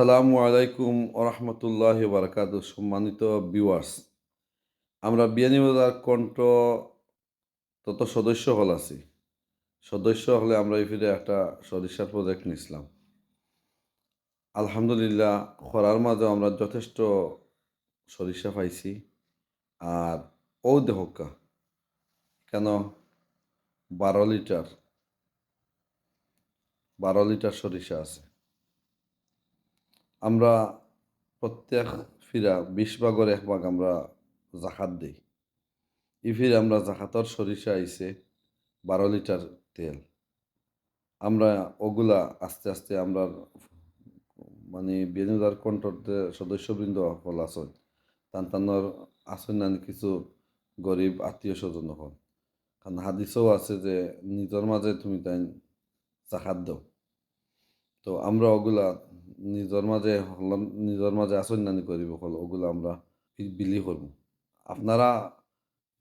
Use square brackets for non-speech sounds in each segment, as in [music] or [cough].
আসসালামু আলাইকুম ওরহমতুল্লাহ বারকাত, সম্মানিত ভিউয়ার্স আমরা বিয়ানীবাজার কণ্ঠ তত সদস্য হল আছি। সদস্য হলে আমরা এই ফিরে একটা সরিষার প্রজেক্ট নিছিলাম আলহামদুলিল্লাহ, খরার মাঝে আমরা যথেষ্ট সরিষা পাইছি। আর ও দেহকা কেন বারো লিটার বারো লিটার সরিষা আছে। আমরা প্রত্যেক ফিরা, বিশ ভাগর এক ভাগ আমরা জাকাত দিই। ই ফিরে আমরা জাকাতর সরিষা আইছে বারো লিটার তেল। আমরা ওগুলা আস্তে আস্তে আমরা মানে বেনুদার কণ্ঠতে সদস্যবৃন্দ হল আসন তান তানোর আসন না কিছু গরিব আত্মীয় স্বজন হল কারণ হাদিসও আছে যে নিজের মাঝে তুমি তাই জাকাত দাও। তো আমরা ওগুলা নিজের মাঝে নিজের মাঝে আসন্যানি করিব হল ওগুলো আমরা বিলি করব? আপনারা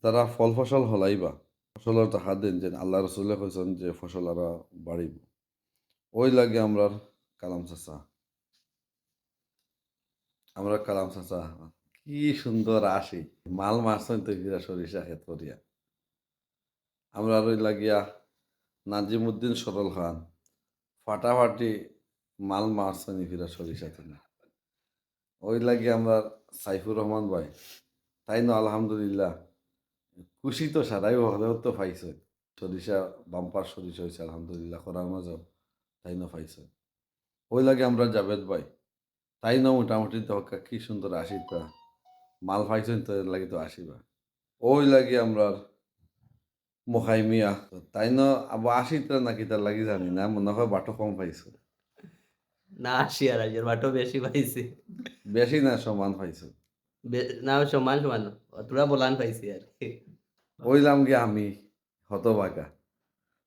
যারা ফল ফসল হলাইবা। ফসলের টাকা দেন যে আল্লাহ রসুল্লাহ কইছেন যে ফসল আরা বাড়িব ওই লাগে আমরা কালাম চাচা। আমরা কালাম চাচা, কি সুন্দর আসি মাল মারছেন তো গিরা সরিষা খেত করিয়া আমরা ওই লাগিয়া নাজিমুদ্দিন সরল খান, ফাটাফাটি মাল মারছনি ফিরা সরিষাতে না। ওই লাগে আমরা সাইফুর রহমান ভাই। তাই না, আলহামদুলিল্লাহ। খুশি তো সারাই হলেও তো পাইছে। সরিষা, বাম্পার সরিষা হয়েছে আলহামদুলিল্লাহ করার মাঝেও তাই না পাইছে। ওই লাগে আমরা জাবেদ ভাই। তাই না মোটামুটি দরকার, কি সুন্দর আসিবা মাল পাইছেন তো লাগে তো আসিবা ওই লাগে আমরা মখাই মিয়া। তাই না, আবার আসিতে নাকি তার লাগি জানি না, মনে হয় বাটো কম পাইছে। না আসি আর আজের বাটো বেশি পাইছি। বেশি না সমান পাইছো। না সমান সমান। অতটা বলান পাইছি আর কি। ওইলাম গিয়ে আমি হতবাকা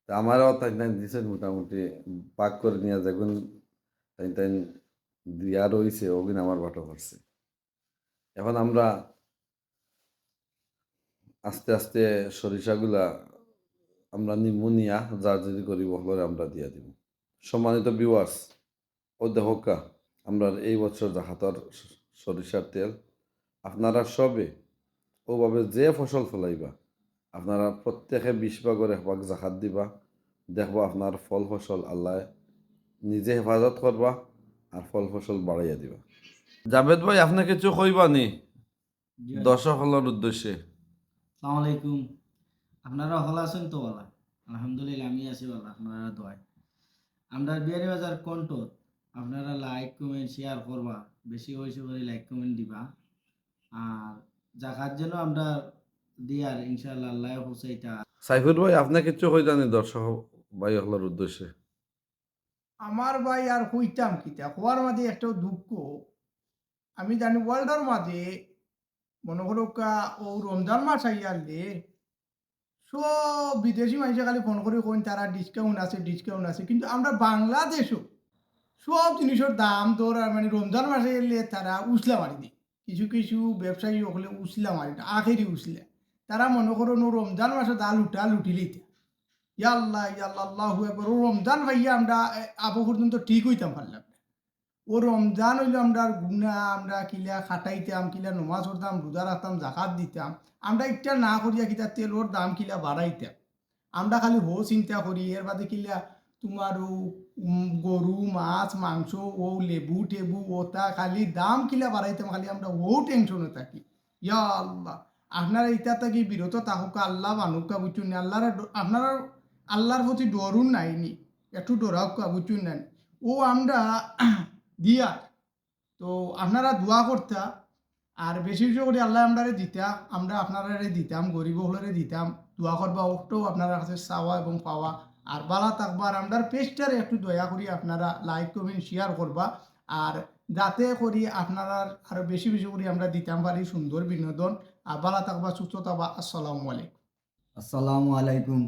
তা আমারও তাই তাই দিছে মোটামুটি পাক করে নিয়ে যখন তাই তাই দিয়া রয়েছে ওগুন আমার বাটো করছে এখন আমরা আস্তে আস্তে সরিষাগুলা আমরা নিমুনিয়া যার যদি করিব হলে আমরা দিয়া দিব। সম্মানিত বিওয়ার্স ও দেহকা আমরা এই বছর জাহাতর সরিষার তেল। আপনারা সবে ওভাবে যে ফসল ফলাইবা আপনারা প্রত্যেকে বিশ ভাগর এক জাহাত দিবা। দেখবা আপনার ফল ফসল আল্লাহ নিজে হেফাজত করবা আর ফল ফসল বাড়াইয়া দিবা। জাভেদ ভাই আপনি কিছু কইবা নি? দর্শক হলার উদ্দেশ্যে। সালাম আলাইকুম। আপনারা ভালো আছেন তো বলা? আলহামদুলিল্লাহ আমি আছি বলা আপনারা দয় আমরা বিয়ারি বাজার কন্ট আপনারা লাইক কমেন্ট শেয়ার করবা। বেশি হয়েছে করে লাইক কমেন্ট দিবা। আর জাকাত যেন আমরা দিয়ার ইনশাআল্লাহ আল্লাহ হুসাইটা সাইফুর ভাই আপনি কিছু কই জানি দর্শক ভাই হলার উদ্দেশ্যে? আমার ভাই আর হইতাম কিতা হওয়ার মাঝে একটা দুঃখ। আমি জানি ওয়ার্ল্ডের মাঝে মনে করো কা ও রমজান মাস আইয়ালে সব বিদেশি মানুষে খালি ফোন করে কোন তারা ডিসকাউন্ট আছে ডিসকাউন্ট আছে। কিন্তু আমরা বাংলাদেশও সব জিনিসের দাম দর মানে রমজান মাসে এলে তারা উসলা মারি দিই কিছু কিছু ব্যবসায়ী হলে উসলা মারি আখেরি উসলা। তারা মনে করো নো রমজান মাসে দাল উঠা লুটিলিতে ইয়াল্লাহ ইয়াল্লাহ আল্লাহু একবার ও রমজান ভাইয়া আমরা আবু পর্যন্ত ঠিক হইতাম পারলাম। ও রমজান হইলে আমরা গুনা আমরা কিলা খাটাইতাম, কিলা নমাজ পড়তাম, রোজা রাখতাম জাকাত দিতাম। আমরা একটা না করিয়া কিতা তেলর দাম কিলা বাড়াইতাম। আমরা খালি হো চিন্তা করি, এর বাদে কিলা তোমার ও গরু, মাছ, মাংস, ও লেবু, টেবু ওটা খালি দাম কিলা বাড়াইতাম, খালি আমরা ও টেনশনে থাকি। ইয়া আল্লাহ, আপনারা ইটা থাকি বিরত তাহুকা আল্লাহ বানুকা বুঝুন আল্লাহর আপনারা আল্লাহর প্রতি ডরুন নাইনি একটু ডরাও বুঝুন নাই ও আমরা [clears throat] দিয়া, তো আপনারা দোয়া করতা, আর বেশি বেশি করে আল্লাহ আমরা দিতা, আমরা আপনারা দিতাম, গরিব হলরে দিতাম, দোয়া করবা, ওটাও আপনারা কাছে চাওয়া এবং পাওয়া। আর বালা থাকবার আমরা পেজটারে একটু দয়া করি আপনারা লাইক কমেন্ট শেয়ার করবা। আর যাতে করি আপনারা আরও বেশি বেশি করে আমরা দিতাম পারি সুন্দর বিনোদন। আর বালা থাকবা সুস্থ থাকবা। আসসালামু আলাইকুম। আসসালামু আলাইকুম।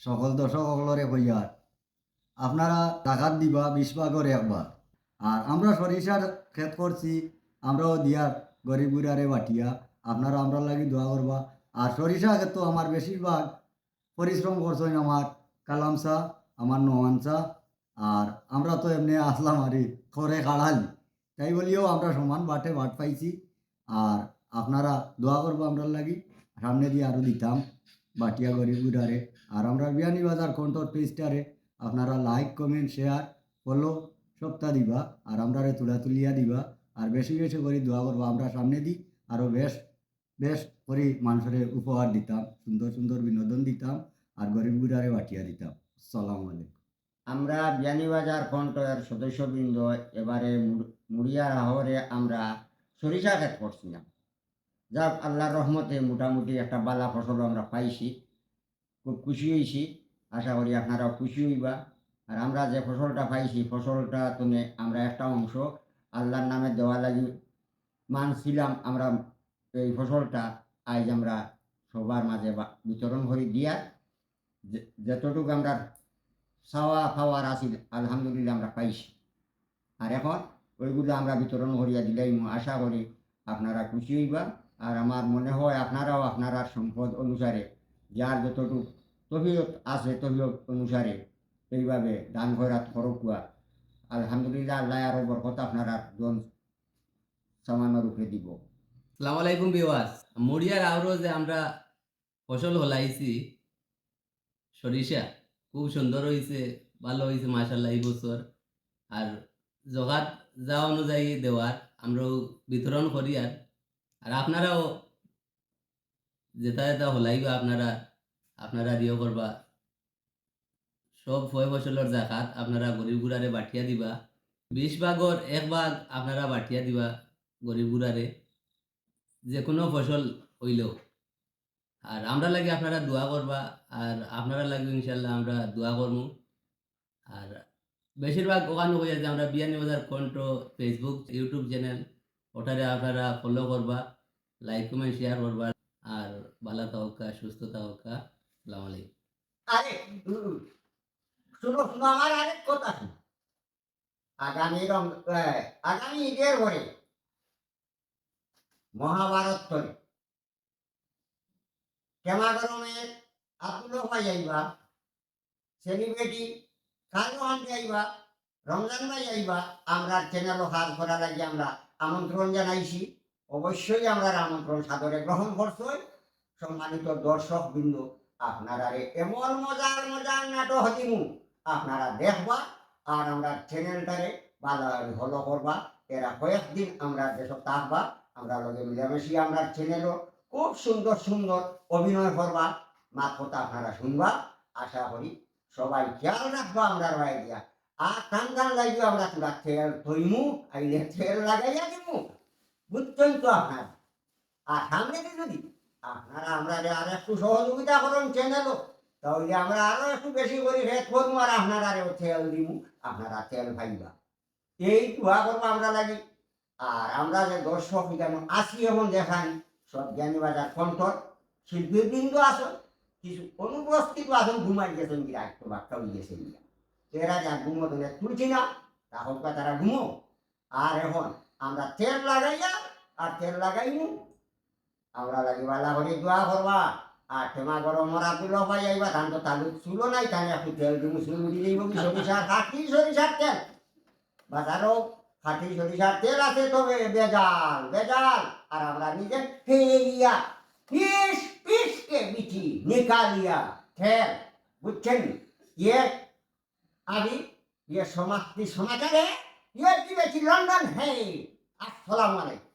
সকল দর্শক সকলরে কইয়ার আপনারা টাকাত দিবা, বিশ ভাগর একবার। আর আমরা সরিষার ক্ষেত করছি, আমরাও দিয়ার গরিব বাটিয়া। আপনারা আমরা লাগি দোয়া করবা। আর সরিষা তো আমার বেশিরভাগ পরিশ্রম করছেন আমার কালাম কালামসা আমার নোয়ানসা আর আমরা তো এমনি আসলাম আরে খরে কাড়ালি। তাই বলিও আমরা সমান বাটে বাট পাইছি। আর আপনারা দোয়া করব আমরা লাগি। সামনে দিয়ে আরও দিতাম, বাটিয়া গরিব গুড়ারে। আর আমরা বিয়ানি বাজার কন্ট্রোল পেজটারে আপনারা লাইক, কমেন্ট, শেয়ার, ফলো সপ্তাহ দিবা। আর আমরা তুলা তুলিয়া দিবা। আর বেশি বেশি করে দোয়া করব আমরা সামনে দিই আরও বেশ বেশ করে মানুষের উপহার দিতাম, সুন্দর সুন্দর বিনোদন দিতাম আর গরিব গুড়ারে বাটিয়া দিতাম। সালাম আলাইকুম। আমরা বিয়ানীবাজার কন্ট্রোলের সদস্যবৃন্দ, এবারে মুড়- মুড়িয়ার আহরে আমরা সরিষা ক্ষেত করছিলাম। যাক, আল্লাহর রহমতে মোটামুটি একটা বালা ফসল আমরা পাইছি, খুব খুশি হয়েছি আশা করি আপনারাও খুশি হইবা। আর আমরা যে ফসলটা পাইছি, ফসলটা তুমি, আমরা একটা অংশ আল্লাহর নামে দেওয়া লাগি, মানছিলাম আমরা এই ফসলটা। আজ আমরা সবার মাঝে বিতরণ করে। দিয়া যতটুকু আমরা চাওয়া পাওয়ার আছিল আলহামদুলিল্লাহ আমরা পাইছি। আর এখন ওইগুলো আমরা বিতরণ করিয়া দিলাই আশা করি আপনারা খুশি হইবা। আর আমার মনে হয় আপনারাও আপনারা সম্পদ অনুসারে যার যতটুকু তহিয়ত আছে তহিয়ত অনুসারে এইভাবে দান খয়রাত করকুয়া আলহামদুলিল্লাহ আল্লাহ আরও বরকত আপনারা জন সামান্য রূপে দিব। সালাম আলাইকুম বিওয়াস আউরো যে আমরা ফসল হলাইছি, সরিষা খুব সুন্দর হয়েছে ভালো হয়েছে মাশাল্লাহ এই বছর। আর জগাত যা অনুযায়ী দেওয়ার, আমরাও বিতরণ করি আর। আর আপনারাও যেটা যেটা হলাইবা আপনারা আপনারা দিও করবা। সব ফয় ফসলের জাকাত আপনারা গরিব গুড়ারে বাটিয়া দিবা। বিশ ভাগর এক ভাগ আপনারা বাটিয়া দিবা গরিব গুড়ারে। যে কোনো ফসল হইলেও। আর আমরা লাগে আপনারা দোয়া করবা, আর আপনারা লাগবে ইনশাল্লাহ আমরা দোয়া করব আর বেশিরভাগ ওখানে হয়ে যে আমরা বিয়ানি বাজার কন্ট ফেসবুক ইউটিউব চ্যানেল ওটারে আপনারা ফলো করবা লাইক কমেন্ট শেয়ার করবা। আর ভালো থাকা, সুস্থ থাকা সালাম আলাইকুম। আরে শুনো শুনো, আমার আরেক কথা আগামী রং আগামী ঈদের পরে মহাভারত তরে কেমা গরমের আতুলো ভাই আইবা সেলিব্রিটি কালু আইবা রমজান ভাই আইবা আমরা চ্যানেল হাত করা লাগি, আমরা আমন্ত্রণ জানাইছি। অবশ্যই আমরা আমন্ত্রণ সাদরে গ্রহণ করছই সম্মানিত দর্শক বিন্দু আপনারা এমন মজার মজার নাটক দিমু, আপনারা দেখবা, আর আমরা চ্যানেলটারে ভালো ফলো করবা। এরা কয়েকদিন আমরা যেসব থাকবা আমরা লগে মিলামেশি, আমরা চ্যানেলও খুব সুন্দর সুন্দর অভিনয় করবা। মা কথা আপনারা শুনবা। আশা করি সবাই খেয়াল রাখব আমরা রায় দিয়া। আর টান টান লাগবে আমরা তোরা তেল থইমু আইলে তেল লাগাইয়া দিমু। বুঝছেন তো আপনার? আর সামনে যদি আপনারা আমরা আর একটু সহযোগিতা করুন চ্যানেলও তাহলে আমরা আরও একটু বেশি করে রেট করব আর আপনারা আরও তেল দিব আপনারা তেল ভাইবা এই দোয়া করব আমরা লাগি। আর আমরা যে দর্শক যেমন আসি এবং দেখাই, সব জ্ঞানী বাজার কণ্ঠর শিল্পীবৃন্দ আসো কিছু অনুপস্থিত আসুন, ঘুমাই গেছেন গিয়া একটু হয়ে গেছেন এরা যা ঘুমো তোলে তুলছি না, তা হোক বা তারা ঘুমো। আর এখন আমরা তেল লাগাইয়া, আর তেল লাগাইমু। আমরা লাগি বালা করে দোয়া করবা, আর টেমা গরম মরা তুলো পাই যাইবা ধান তো তালু চুলো নাই তাই একটু তেল দিমু, চুল মুড়ি দিব কি সরিষা খাটি সরিষার তেল? বাজারও খাটি সরিষার তেল আছে তবে বেজাল বেজাল আর আমরা নিজে ফেরিয়া পিস পিস কে বিচি নিকালিয়া। তেল বুঝছেন? ইয়ে আমি ইয়ে সমাপ্তি সমাচারে ইয়ে দিবেছি লন্ডন হে আসসালামু আলাইকুম।